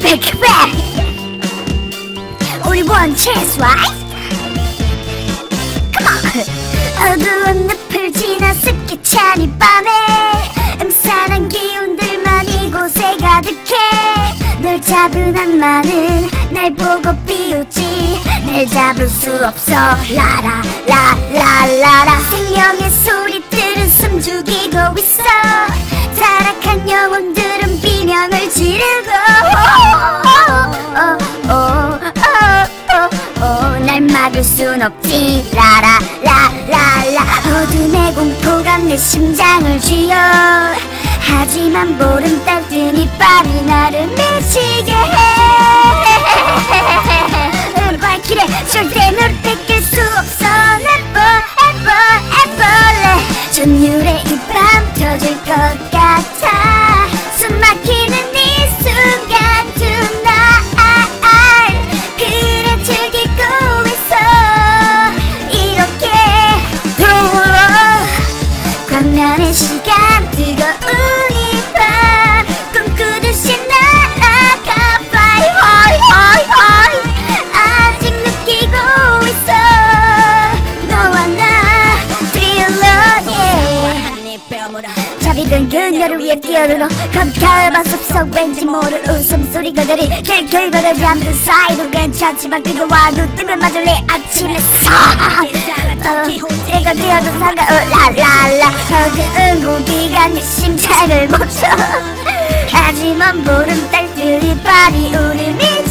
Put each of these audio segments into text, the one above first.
Take back 우리 원체스 right? Come on. 어두운 늪을 지나 습기 찬 이 밤에 음산한 기운들만 이곳에 가득해. 널 잡은 한마는 날 보고 비웃지. 날 잡을 수 없어. 라라 라라라라. 생명의 소리들은 숨 죽이고 있어 순 없지. 라라 라라라. 어둠의 공포가 내 심장을 쥐어. 하지만 보름달 이 밤이 나를 미치게 해. 발길에 절대 널 뺏길 수 없어. Never ever. ever 전율의 이밤 터질 것 자비든 그녀를 위해 뛰어들어 밤 숲속 왠지 모를 웃음소리가 들이 길길거려 잠든 사이도 괜찮지만 그거와 눈뜨면 마저 내 아침에 사 어, 내가 되어도 상관어 라라라. 어두운 공기가 내 심장을 멈춰. 하지만 보름달들이 밤이 우릴 미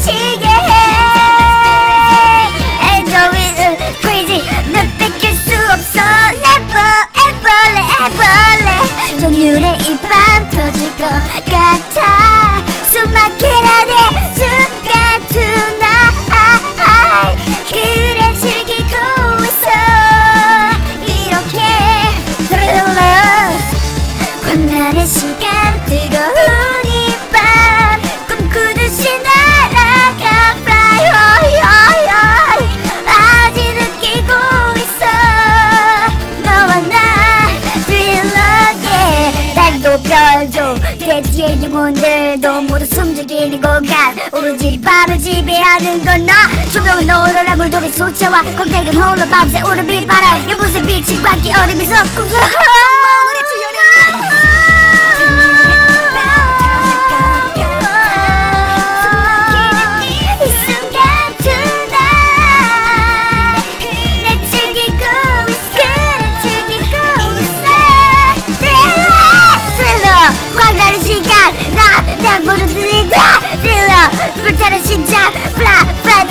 별도 대지의 영혼들도 모두 숨죽이는 공간 오로지 밤을 지배하는 건나 조명은 오로라 물돌이 솟아와 광택은 홀로 밤새 오른 빛바람. 연못에 빛이 밝기 얼음이 섞고 무릎 들리다 들러 불타는 심장 플라 플라